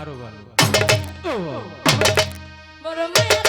আরও ভালো। বড় মায়া